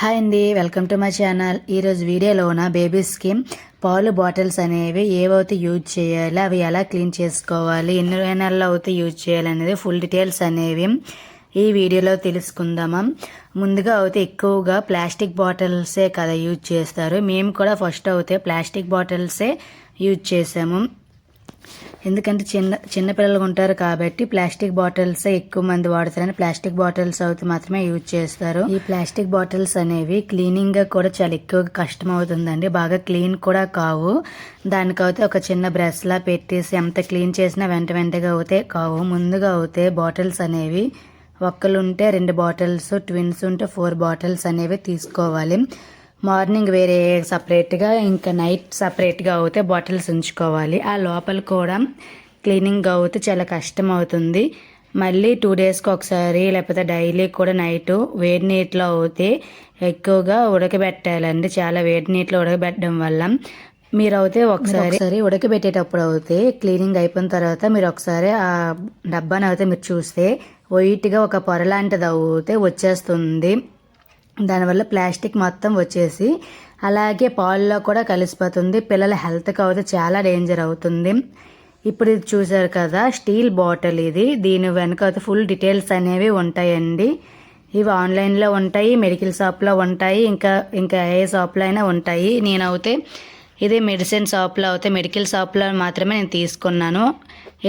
Hi అండి welcome to my channel. ఈరోజు వీడియోలోన బేబీస్కి పాలు బాటిల్స్ అనేవి ఏవైతే యూజ్ చేయాలి అవి ఎలా క్లీన్ చేసుకోవాలి ఎన్ని నెలలు అయితే యూజ్ చేయాలి అనేది ఫుల్ డీటెయిల్స్ అనేవి ఈ వీడియోలో తెలుసుకుందామా. ముందుగా అయితే ఎక్కువగా ప్లాస్టిక్ బాటిల్సే కదా యూజ్ చేస్తారు. మేము కూడా ఫస్ట్ అయితే ప్లాస్టిక్ బాటిల్సే యూజ్ చేసాము. ఎందుకంటే చిన్న చిన్న పిల్లలు ఉంటారు కాబట్టి ప్లాస్టిక్ బాటిల్స్ ఎక్కువ మంది వాడతారని ప్లాస్టిక్ బాటిల్స్ అయితే మాత్రమే యూజ్ చేస్తారు. ఈ ప్లాస్టిక్ బాటిల్స్ అనేవి క్లీనింగ్గా కూడా చాలా ఎక్కువగా కష్టం అవుతుందండి బాగా క్లీన్ కూడా కావు. దానికైతే ఒక చిన్న బ్రష్ లా పెట్టేసి ఎంత క్లీన్ చేసినా వెంట వెంటగా అవుతే కావు. ముందుగా అవుతే బాటిల్స్ అనేవి ఒక్కలు ఉంటే రెండు బాటిల్స్ ట్విన్స్ ఉంటే ఫోర్ బాటిల్స్ అనేవి తీసుకోవాలి. మార్నింగ్ వేరే సపరేట్గా ఇంకా నైట్ సపరేట్గా అవుతే బాటిల్స్ ఉంచుకోవాలి. ఆ లోపల కూడా క్లీనింగ్ అవుతే చాలా కష్టం అవుతుంది. మళ్ళీ టూ డేస్కి ఒకసారి లేకపోతే డైలీ కూడా నైట్ వేడి నీటిలో అవుతే ఎక్కువగా ఉడకబెట్టాలండి. చాలా వేడి నీటిలో ఉడకబెట్టడం వల్ల. మీరు అయితే ఒకసారి ఒకసారి ఉడకబెట్టేటప్పుడు అయితే క్లీనింగ్ అయిపోయిన తర్వాత మీరు ఒకసారి ఆ డబ్బాని అయితే మీరు చూస్తే వైట్గా ఒక పొర లాంటిది అవుతే వచ్చేస్తుంది. దానివల్ల ప్లాస్టిక్ మొత్తం వచ్చేసి అలాగే పాల్లో కూడా కలిసిపోతుంది. పిల్లల హెల్త్కి అయితే చాలా డేంజర్ అవుతుంది. ఇప్పుడు ఇది చూసారు కదా స్టీల్ బాటిల్ ఇది. దీని వెనుక అయితే ఫుల్ డీటెయిల్స్ అనేవి ఉంటాయండి. ఇవి ఆన్లైన్లో ఉంటాయి మెడికల్ షాప్లో ఉంటాయి ఇంకా ఇంకా ఏ షాప్లో అయినా ఉంటాయి. నేనైతే ఇదే మెడిసిన్ షాప్లో అయితే మెడికల్ షాప్లో మాత్రమే నేను తీసుకున్నాను.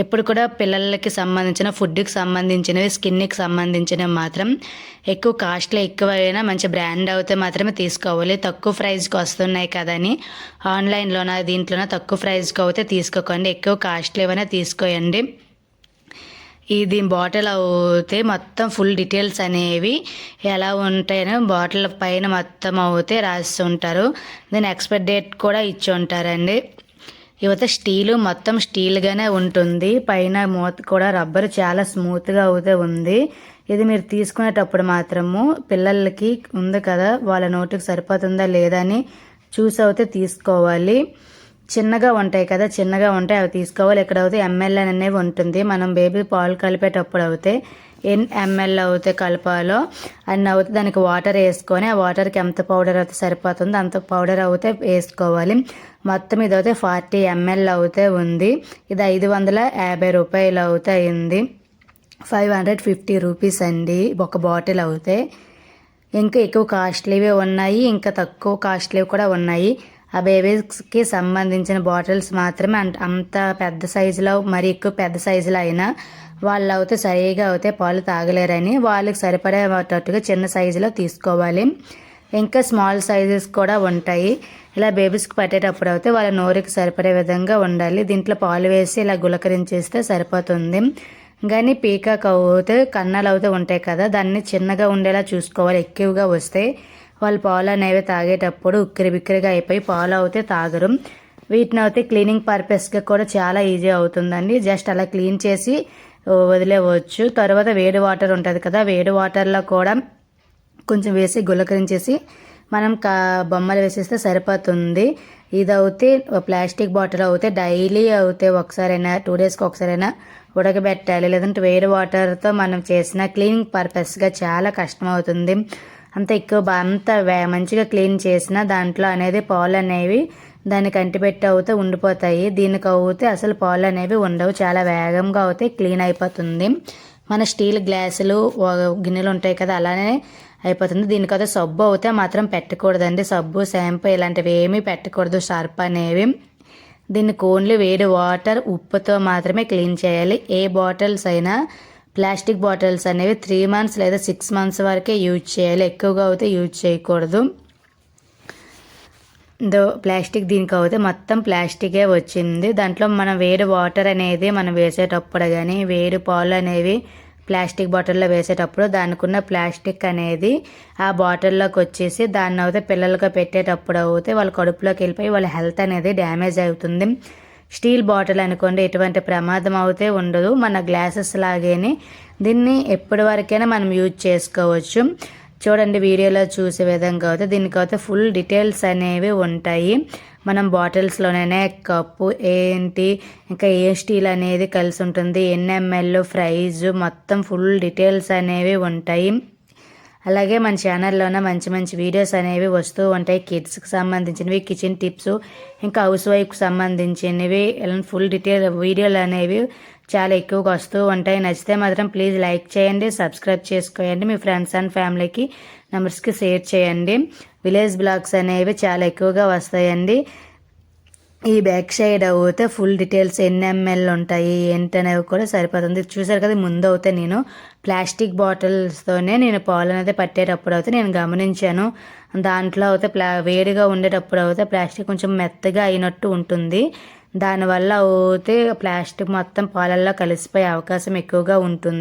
ఎప్పుడు కూడా పిల్లలకి సంబంధించిన ఫుడ్కి సంబంధించినవి స్కిన్కి సంబంధించినవి మాత్రం ఎక్కువ కాస్ట్లో అయినా మంచి బ్రాండ్ అయితే మాత్రమే తీసుకోవాలి. తక్కువ ప్రైస్కి వస్తున్నాయి కదని ఆన్లైన్లోన దీంట్లోన తక్కువ ప్రైస్కి అయితే తీసుకోకండి. ఎక్కువ కాస్ట్లీ ఏమైనా తీసుకోయండి. ఇది బాటిల్ అవుతే మొత్తం ఫుల్ డీటెయిల్స్ అనేవి ఎలా ఉంటాయని బాటిల్ పైన మొత్తం అవుతే రాసి ఉంటారు దీని ఎక్స్పైర్ డేట్ కూడా ఇచ్చి ఉంటారండి. యువత స్టీలు మొత్తం స్టీల్గానే ఉంటుంది. పైన మూత కూడా రబ్బర్ చాలా స్మూత్గా అవుతే ఉంది. ఇది మీరు తీసుకునేటప్పుడు మాత్రము పిల్లలకి ఉంది కదా వాళ్ళ నోటికి సరిపోతుందా లేదా అని చూసి అయితే తీసుకోవాలి. చిన్నగా ఉంటాయి కదా చిన్నగా ఉంటాయి అవి తీసుకోవాలి. ఇక్కడ అయితే ఎంఎల్ఏ అనేవి ఉంటుంది. మనం బేబీ పాలు కలిపేటప్పుడు అయితే ఎన్ ఎంఎల్ అయితే కలపాలో అండ్ అవుతే దానికి వాటర్ వేసుకొని ఆ వాటర్కి ఎంత పౌడర్ అయితే సరిపోతుందో అంత పౌడర్ అయితే వేసుకోవాలి. మొత్తం ఇది అయితే ఫార్టీ ఎంఎల్ అయితే ఉంది. ఇది ఐదు వందల యాభై రూపాయలు అయితే అయింది. ఫైవ్ హండ్రెడ్ ఫిఫ్టీ రూపీస్ అండి ఒక బాటిల్ అవుతే. ఇంకా ఎక్కువ కాస్ట్లీవే ఉన్నాయి ఇంకా తక్కువ కాస్ట్లీవి కూడా ఉన్నాయి. ఆ బేబీస్కి సంబంధించిన బాటిల్స్ మాత్రమే అంత పెద్ద సైజులో మరి ఎక్కువ పెద్ద సైజులో అయినా వాళ్ళు అయితే సరిగా అయితే పాలు తాగలేరని వాళ్ళకి సరిపడేటట్టుగా చిన్న సైజులో తీసుకోవాలి. ఇంకా స్మాల్ సైజెస్ కూడా ఉంటాయి. ఇలా బేబీస్కి పట్టేటప్పుడు అయితే వాళ్ళ నోరుకి సరిపడే విధంగా ఉండాలి. దీంట్లో పాలు వేసి ఇలా గులకరించేస్తే సరిపోతుంది. కానీ పీకాక్ అవుతే కన్నాలు అవుతూ ఉంటాయి కదా దాన్ని చిన్నగా ఉండేలా చూసుకోవాలి. ఎక్కువగా వస్తే వాళ్ళు పాలు అనేవి తాగేటప్పుడు ఉక్కిరి బిక్కిరిగా అయిపోయి పాలు అయితే తాగరు. వీటిని అయితే క్లీనింగ్ పర్పస్గా కూడా చాలా ఈజీ అవుతుందండి. జస్ట్ అలా క్లీన్ చేసి వదిలేవచ్చు. తర్వాత వేడి వాటర్ ఉంటుంది కదా వేడి వాటర్లో కూడా కొంచెం వేసి గులకరించేసి మనం కా బొమ్మలు వేసేస్తే సరిపోతుంది. ఇది అవుతే ప్లాస్టిక్ బాటిల్ అవుతే డైలీ అవుతే ఒకసారైనా టూ డేస్కి ఒకసారైనా ఉడకబెట్టాలి. లేదంటే వేడి వాటర్తో మనం చేసిన క్లీనింగ్ పర్పస్గా చాలా కష్టం అవుతుంది అంత ఎక్కువ అంత మంచిగా క్లీన్ చేసిన దాంట్లో అనేది పాలు అనేవి దానికి అంటిపెట్టి అవుతే ఉండిపోతాయి. దీనికి అవుతే అసలు పాలు అనేవి ఉండవు. చాలా వేగంగా అవుతే క్లీన్ అయిపోతుంది. మన స్టీల్ గ్లాసులు గిన్నెలు ఉంటాయి కదా అలానే అయిపోతుంది. దీనికైతే సబ్బు అవుతే మాత్రం పెట్టకూడదండి. సబ్బు షాంపూ ఇలాంటివి ఏమీ పెట్టకూడదు. షర్ప్ అనేవి. దీనికి ఓన్లీ వేడి వాటర్ ఉప్పుతో మాత్రమే క్లీన్ చేయాలి. ఏ బాటిల్స్ అయినా ప్లాస్టిక్ బాటిల్స్ అనేవి త్రీ మంత్స్ లేదా సిక్స్ మంత్స్ వరకే యూజ్ చేయాలి. ఎక్కువగా అయితే యూజ్ చేయకూడదు. దో ప్లాస్టిక్ దీనికి అయితే మొత్తం ప్లాస్టికే వచ్చింది. దాంట్లో మనం వేడి వాటర్ అనేది మనం వేసేటప్పుడు కానీ వేడి పాలు అనేవి ప్లాస్టిక్ బాటిల్లో వేసేటప్పుడు దానికి ఉన్న ప్లాస్టిక్ అనేది ఆ బాటిల్లోకి వచ్చేసి దాన్ని అయితే పిల్లలకు పెట్టేటప్పుడు అయితే వాళ్ళ కడుపులోకి వెళ్ళిపోయి వాళ్ళ హెల్త్ అనేది డ్యామేజ్ అవుతుంది. స్టీల్ బాటిల్ అనుకోండి ఎటువంటి ప్రమాదం అయితే ఉండదు. మన గ్లాసెస్ లాగేనే దీన్ని ఎప్పటి వరకైనా మనం యూజ్ చేసుకోవచ్చు. చూడండి వీడియోలో చూసే విధంగా అయితే దీనికైతే ఫుల్ డీటెయిల్స్ అనేవి ఉంటాయి. మనం బాటిల్స్లోనే కప్పు ఏంటి ఇంకా ఏ స్టీల్ అనేది కలిసి ఉంటుంది ఎన్ఎంఎల్ ప్రైజ్ మొత్తం ఫుల్ డీటెయిల్స్ అనేవి ఉంటాయి. అలాగే మన ఛానల్లోన మంచి మంచి వీడియోస్ అనేవి వస్తూ ఉంటాయి. కిడ్స్కి సంబంధించినవి కిచెన్ టిప్స్ ఇంకా హౌస్ వైఫ్కి సంబంధించినవి ఇలా ఫుల్ డీటెయిల్ వీడియోలు అనేవి చాలా ఎక్కువగా వస్తూ ఉంటాయి. నచ్చితే మాత్రం ప్లీజ్ లైక్ చేయండి సబ్స్క్రైబ్ చేసుకోండి మీ ఫ్రెండ్స్ అండ్ ఫ్యామిలీకి నెంబర్స్కి షేర్ చేయండి. విలేజ్ బ్లాగ్స్ అనేవి చాలా ఎక్కువగా వస్తాయండి. ఈ బ్యాక్ సైడ్ అవుతే ఫుల్ డీటెయిల్స్ ఎన్ని ఎంఎల్ ఉంటాయి ఏంటనేవి కూడా సరిపోతుంది. చూసారు కదా ముందు అవుతే నేను ప్లాస్టిక్ బాటిల్స్తోనే నేను పాలు అనేది పట్టేటప్పుడు అయితే నేను గమనించాను. దాంట్లో అయితే ప్లా వేడిగా ఉండేటప్పుడు అయితే ప్లాస్టిక్ కొంచెం మెత్తగా అయినట్టు ఉంటుంది. దానివల్ల అయితే ప్లాస్టిక్ మొత్తం పాలల్లో కలిసిపోయే అవకాశం ఎక్కువగా ఉంటుంది.